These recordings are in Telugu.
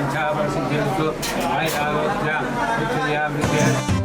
సర్వవాంఛాపరిసిద్ధ్యస్తు ఆయురారోగ్య ఆయన అమ్మ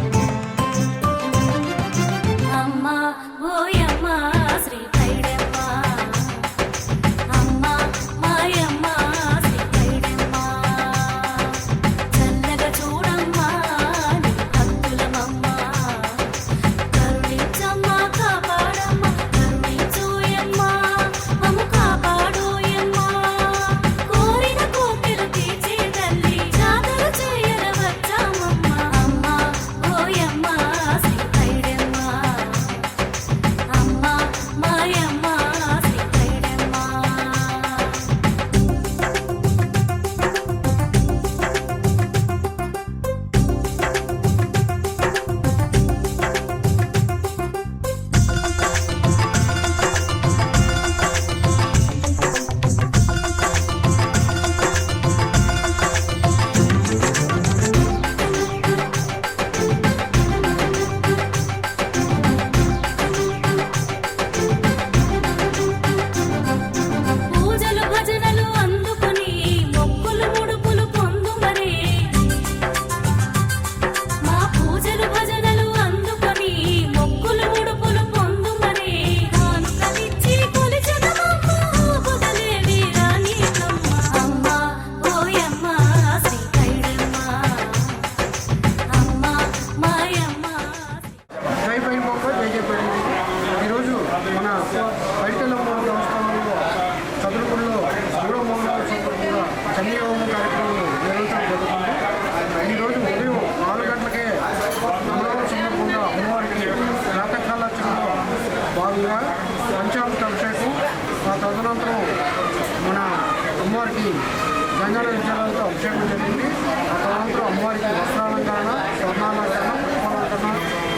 అమ్మవారికి గంగాల అభిషేకం జరిగింది. ఆ తదనంతరం అమ్మవారికి వస్త్రాలంకరణ స్వర్ణాలంకరణ పుష్పాలంకరణ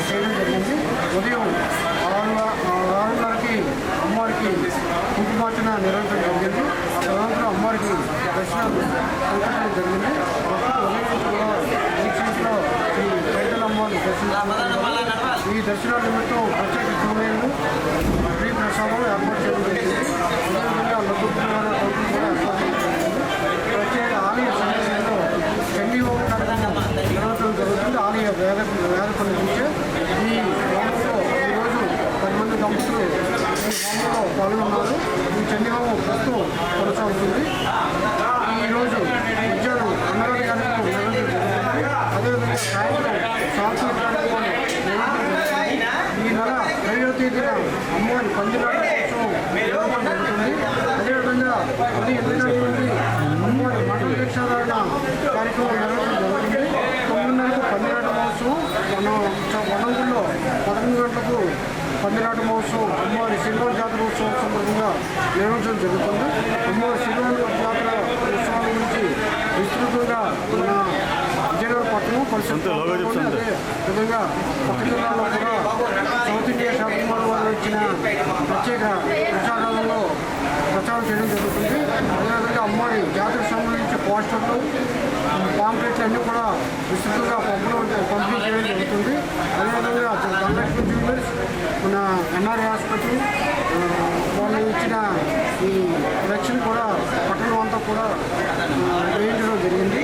చేయడం జరిగింది. ఉదయం ఆరు ఆరున్నరకి అమ్మవారికి కుంకుమార్చన నిర్వహించడం జరిగింది. ఆ తదనంతరం అమ్మవారికి దర్శనం సంకల్పం జరిగింది. భక్తులు ఈ సీట్లో అమ్మవారిని దర్శించుకుంటున్నారు ఈ దర్శనాల నిమిత్తం ప్రత్యేక సమయంలో ఫ్రీ ప్రసాదం ఏర్పాటు చేయడం జరిగింది అదేవిధంగా లఘు పురాణ కౌంటర్ కూడా ఏర్పాటు చేయడం జరిగింది ప్రత్యేక ఆలయ సన్నిధిలో చండీ హోమ కార్యక్రమం నిర్వహించడం జరుగుతుంది ఆలయ వేద వేద పండించే ఈ హోమంలో ఈరోజు పది మంది దంపతులు ఈ హోమంలో పాల్గొన్నారు ఈ చండీ హోమం ప్రస్తుతం కొనసాగుతుంది ఈరోజు మధ్యాహ్నం అన్నదాన కార్యక్రమం నిర్వహించడం జరుగుతుంది అదేవిధంగా సాయంత్రం సాంస్కృతిక కార్యక్రమం నిర్వహించడం జరుగుతుంది ఈ నెల ఐదవ తేదీన అమ్మవారి పందిరాట ఉత్సవం జరుగుతుంది అదేవిధంగా అది ఎనిమిది నుండి అమ్మవారి మఠ దీక్షాధారణ కార్యక్రమం నిర్వహించడం జరుగుతుంది తొమ్మిదిన్నరకు పందిరాట మహోత్సవం మన వనంగుల్లో పదకొండు గంటలకు పందిరాట మహోత్సవం అమ్మవారి శ్రీరామ జాతర ఉత్సవం సందర్భంగా నిర్వహించడం జరుగుతుంది అమ్మవారి శ్రీరామ జాతర ఉత్సవాల గురించి విస్తృతంగా మన విజయనగరం పట్టణం పరిస్థితి విధంగా పక్క జిల్లాలో కూడా సౌత్ ఇండియా షాపింగ్ మాల్ వారు ఇచ్చిన ప్రత్యేక ప్రచారాలలో ప్రచారం చేయడం జరుగుతుంది. అదేవిధంగా అమ్మాయి జాతరకు సంబంధించి పోస్టర్లు పాంప్లెట్స్ అన్నీ కూడా విస్తృతంగా పంపడం పంపిణీ చేయడం జరుగుతుంది. అదేవిధంగా ధనలక్ష్మి జ్యువెలర్స్ మన ఎన్ఆర్ఏ హాస్పిటల్ వాళ్ళు ఇచ్చిన ఈ రక్షణ కూడా పట్టణం అంతా కూడా నిర్వహించడం జరిగింది.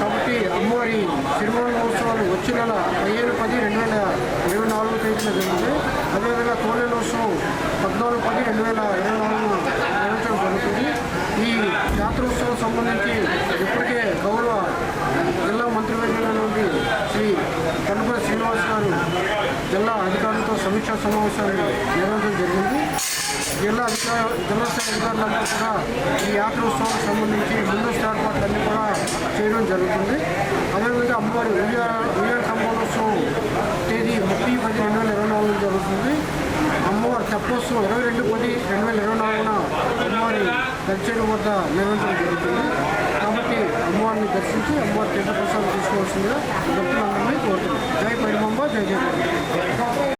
కాబట్టి అమ్మవారి తిరుమల మహోత్సవాలు వచ్చే నెల పదిహేను పది రెండు వేల ఇరవై నాలుగు తేదీన జరిగింది అదేవిధంగా తోలేలోత్సవం పద్నాలుగు పది రెండు వేల ఇరవై నాలుగు నిర్వహించడం జరుగుతుంది. ఈ జాతరోత్సవం సంబంధించి ఇప్పటికే గౌరవ జిల్లా మంత్రివర్యుల నుండి శ్రీ కనుపల్లి శ్రీనివాస్ గారు జిల్లా అధికారులతో సమీక్షా సమావేశాన్ని నిర్వహించడం జరిగింది. జిల్లా అధికార జిల్లా స్థాయి అధికారులందరూ కూడా ఈ యాత్రోత్సవానికి సంబంధించి ముందస్తు ఏర్పాట్లన్నీ కూడా చేయడం జరుగుతుంది. అదేవిధంగా అమ్మవారి ఉయ్యాల ఉయ్యాల కంబోత్సవం తేదీ ముప్పై పది రెండు వేల ఇరవై నాలుగు జరుగుతుంది. అమ్మవారి తెప్పోత్సవం ఇరవై రెండు పది రెండు వేల ఇరవై నాలుగున అమ్మవారి దర్శనం వద్ద నిర్వహించడం జరుగుతుంది. కాబట్టి అమ్మవారిని దర్శించి అమ్మవారి తీర్థ ప్రసాదం తీసుకోవాల్సిందిగా భక్తులందరినీ కోరుతున్నాం. జై పరిమంబ జై జయ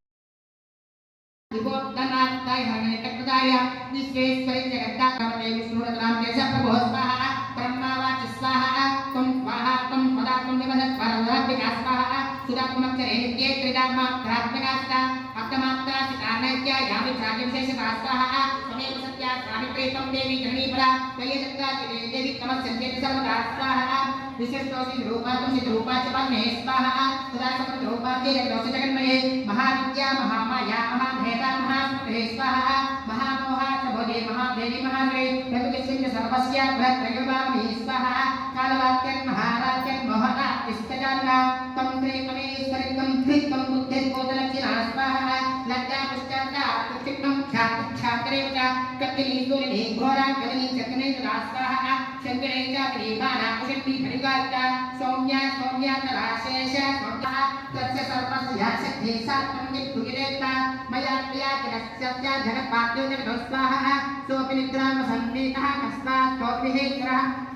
सुधा पुनश्चरे नित्ये त्रिधामात्रात्मिका स्था अर्थमात्रा सितानैत्या यामि चार्यं शेषका स्वाहा तमेव सत्या स्वामित्रे त्वं देवी जननीपरा त्वयि चक्राति देवी तमस्यन्ते सर्वदा स्वाहा विशिष्टोऽसि रूपा तुमसि रूपा च पद्मे स्वाहा तदा समृद्धरूपाद्ये जगदोषि जगन्मये महाविद्या महामाया महाभेदा महास्मृते स्वाहा महामोहा च भोगे महादेवी महाग्रे प्रकृतिस्मिन् च सर्वस्य भद्रगवामि स्वाहा कालवाक्यं महाराज्यं मोहना इष्टजान्ना तं त्रिकमेश्वरिकं त्रिकं बुद्धिर्बोधलक्षिणास्वाहा लज्जा पश्चात्ता आत्मचित्तं ख्यातख्याकरेव च कपिली सूर्यने कदनी चकने जलास्वाहा शङ्करे च प्रेमाना कुशन्ति परिवार्ता सौम्या सौम्या तराशेष सौम्या, तस्य सर्वस्य शक्ति सात्वं विद्युगिरेता मया प्रिया किरस्यस्य जनपाद्यो जनस्वाहा सोऽपि निद्रामसन्नीतः कस्मात् स्तोभिः ग्रहः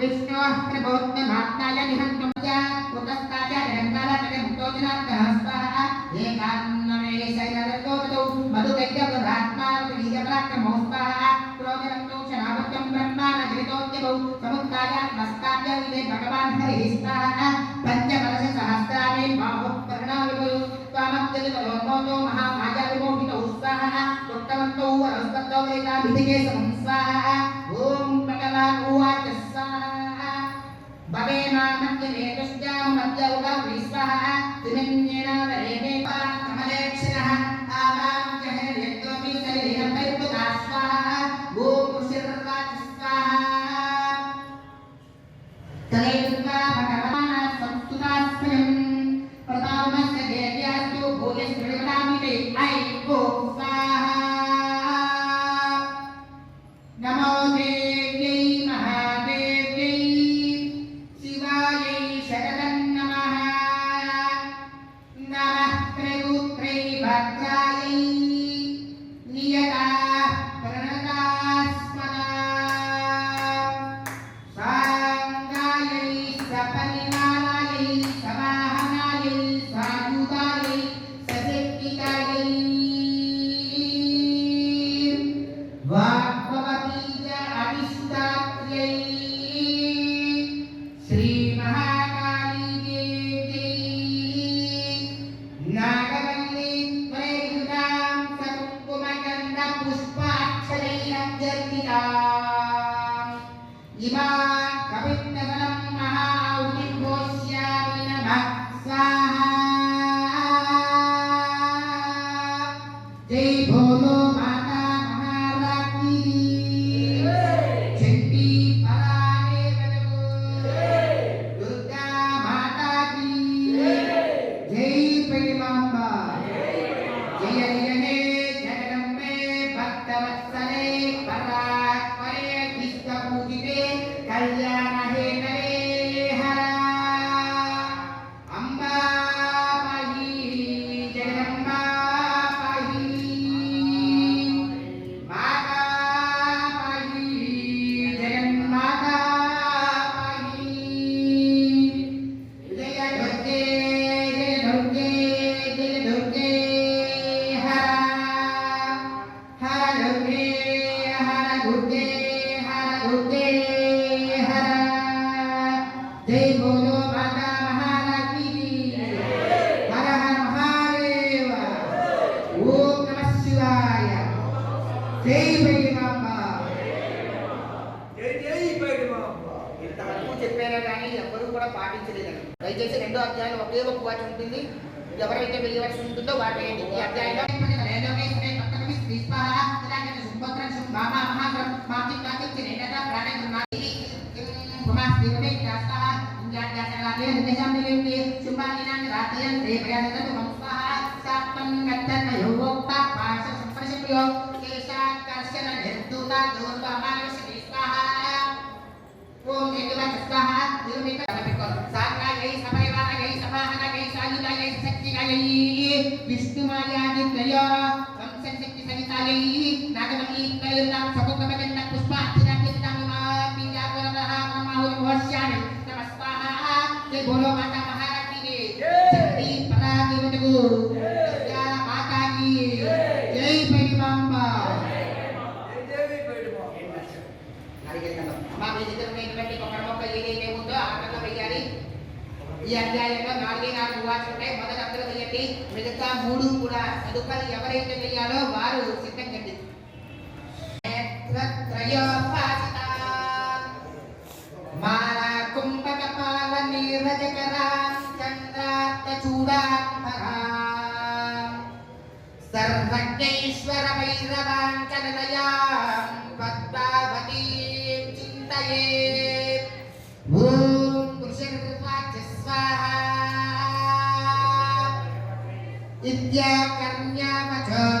विष्णोः प्रबोधमात्माय निहन्तं च उदस्ताय निरङ्गार जगन्तो जनार्दनः स्वाहा एकान्नमे शैलरतोतौ मधुदैत्यवरात्मारुवीर्यपराक्रमो स्वाहा क्रोधरक्तौ शरावत्यं ब्रह्माणजनितोद्यमौ समुत्तायात्मस्ताभ्य विदे भगवान् हरिः स्वाहा पञ्चकलशसहस्राणि बाहुपर्णाविभु त्वामब्जलितलोकोतो महामाया विमोहितौ स्वाहा उत्तमन्तौ वरस्पतौ वेदाभिधिके समं स्वाहा ॐ भगवान् उवाच स्वाहा भवेमा मध्यमे तुष्टां मध्य उगौ स्वाहा त्रिमन्येन वरेणे कमलेक्षिणः त्रैगुत्रै పాటించలేదండి దయచేసి రెండో అధ్యాయం ఒకే ఒక వాటి ఉంటుంది ఎవరైతే వెయ్యవలసి ఉంటుందో వాటి వేయండి ఈ అధ్యాయంలో స్వాహ విష్ణుమాయాది త్రయ కంసన్ శక్తి సహితాయై నాగమణి త్రయుర్నామ సకుకమగన్న పుష్పార్చన కీర్తనమా పీజాగరమః బ్రహ్మాహుర్ మోష్యామి నమ స్వాహ బోలో మాతా మహాలక్ష్మికి శక్తి పరాదేవతకు దుర్గా మాతాకి జై పరిమాంబ మా మీ దగ్గర ఉన్నటువంటి కొబ్బరి మొక్క ఏదైతే ఉందో ఆ రకంగా వెయ్యాలి ఈ అధ్యాయంలో నాలుగే నాలుగు వాచ్ ఉంటాయి మొదటి అందరూ వేయండి మిగతా మూడు కూడా తదుపరి ఎవరైతే వెయ్యాలో వారు సిద్ధం కండి. gia canh nha và chờ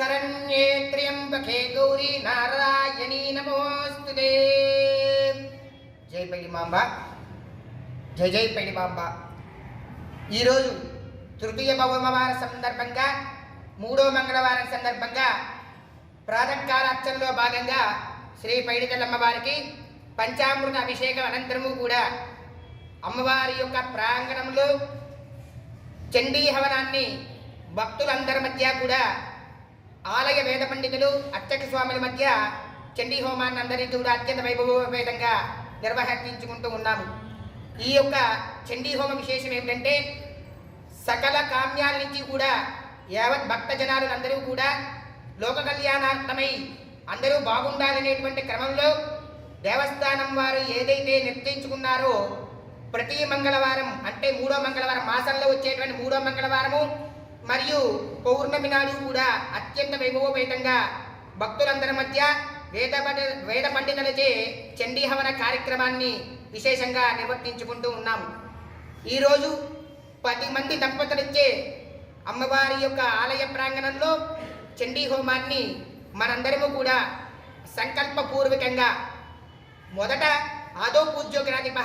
స్వాహ శరణ్యే త్ర్యంబకే గౌరీ నారాయణీ నమోస్తుతే జై పెళ్ళిమాంబ జై జై పెళ్ళిమాంబ ఈరోజు తృతీయ పౌర్ణవార సందర్భంగా మూడో మంగళవారం సందర్భంగా ప్రాతకాలార్చనలో భాగంగా శ్రీ పైడితల్లమ్మవారికి పంచామృత అభిషేకం అనంతరము కూడా అమ్మవారి యొక్క ప్రాంగణంలో చండీ హవనాన్ని భక్తులందరి మధ్య కూడా ఆలయ వేద పండితులు అర్చక స్వాముల మధ్య చండీ హోమాన్ని అందరినీ కూడా అత్యంత వైభవోపేతంగా నిర్వహించుకుంటూ ఉన్నాము. ఈ యొక్క చండీ హోమ విశేషం ఏమిటంటే సకల కామ్యాల నుంచి కూడా యావత్ భక్త జనాలు అందరూ కూడా లోక కళ్యాణార్థమై అందరూ బాగుండాలనేటువంటి క్రమంలో దేవస్థానం వారు ఏదైతే నిర్ణయించుకున్నారో ప్రతి మంగళవారం అంటే మూడో మంగళవారం మాసంలో వచ్చేటువంటి మూడో మంగళవారము మరియు పౌర్ణమి నాడు కూడా అత్యంత వైభవోపేతంగా భక్తులందరి మధ్య వేద వేద పండితులచే చండీహవన కార్యక్రమాన్ని విశేషంగా నిర్వర్తించుకుంటూ ఉన్నాము. ఈరోజు పది మంది దంపతులచ్చే అమ్మవారి యొక్క ఆలయ ప్రాంగణంలో చండీ హోమాన్ని మనందరము కూడా సంకల్పపూర్వకంగా మొదట ఆదో పూజ్యోగ్రాధిప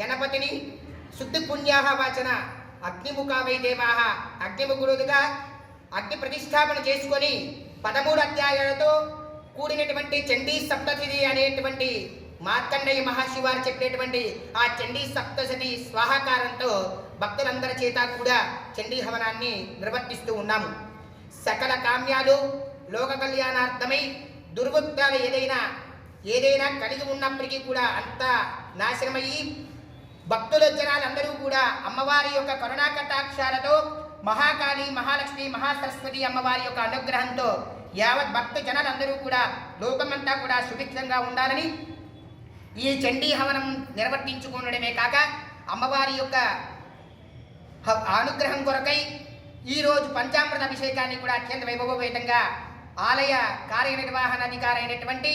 గణపతిని శుద్ధి పుణ్యాహ వాచన అగ్నిముఖావై దేవాహ అగ్నిముఖుడుగా అగ్ని ప్రతిష్టాపన చేసుకొని పదమూడు అధ్యాయాలతో కూడినటువంటి చండీ సప్తతిథి అనేటువంటి మార్కండేయ మహర్షి వారు చెప్పినటువంటి ఆ చండీ సప్తశతి స్వాహాకారంతో భక్తులందరి చేత కూడా చండీ హవనాన్ని నిర్వర్తిస్తూ ఉన్నాము. సకల కామ్యాలు లోక కళ్యాణార్థమై దుర్వృత్తాలు ఏదైనా ఏదైనా కలిగి ఉన్నప్పటికీ కూడా అంత నాశనమయ్యి భక్తుల జనాలందరూ కూడా అమ్మవారి యొక్క కరుణా కటాక్షాలతో మహాకాళి మహాలక్ష్మి మహాసరస్వతి అమ్మవారి యొక్క అనుగ్రహంతో యావత్ భక్త జనాలందరూ కూడా లోకమంతా కూడా సుభిక్షంగా ఉండాలని ఈ చండీ హవనం నిర్వర్తించుకోవడమే కాక అమ్మవారి యొక్క అనుగ్రహం కొరకై ఈరోజు పంచామృత అభిషేకాన్ని కూడా అత్యంత వైభవపేతంగా ఆలయ కార్యనిర్వహణాధికారి అయినటువంటి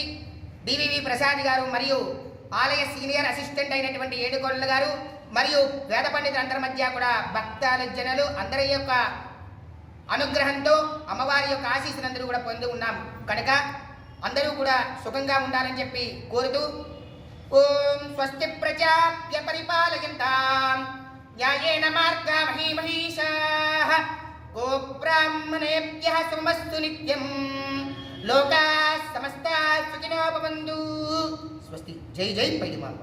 డివివి ప్రసాద్ గారు మరియు ఆలయ సీనియర్ అసిస్టెంట్ అయినటువంటి ఏడుకొండలు గారు మరియు వేద పండితుల అందరి మధ్య కూడా భక్తాల జనులు అందరి యొక్క అనుగ్రహంతో అమ్మవారి యొక్క ఆశీస్సులందరూ కూడా పొంది ఉన్నాం కనుక అందరూ కూడా సుఖంగా ఉండాలని చెప్పి కోరుతూ ఓం స్వస్తి ప్రజాప్య పరిపాలయంతాం. న్యాయేన మార్గా మహీమహీషాః గో బ్రాహ్మణేభ్య సుమస్తు నిత్యం. లోకా సమస్తా సుఖినో భవంతు. స్వస్తి జై జై పైడిమాంబ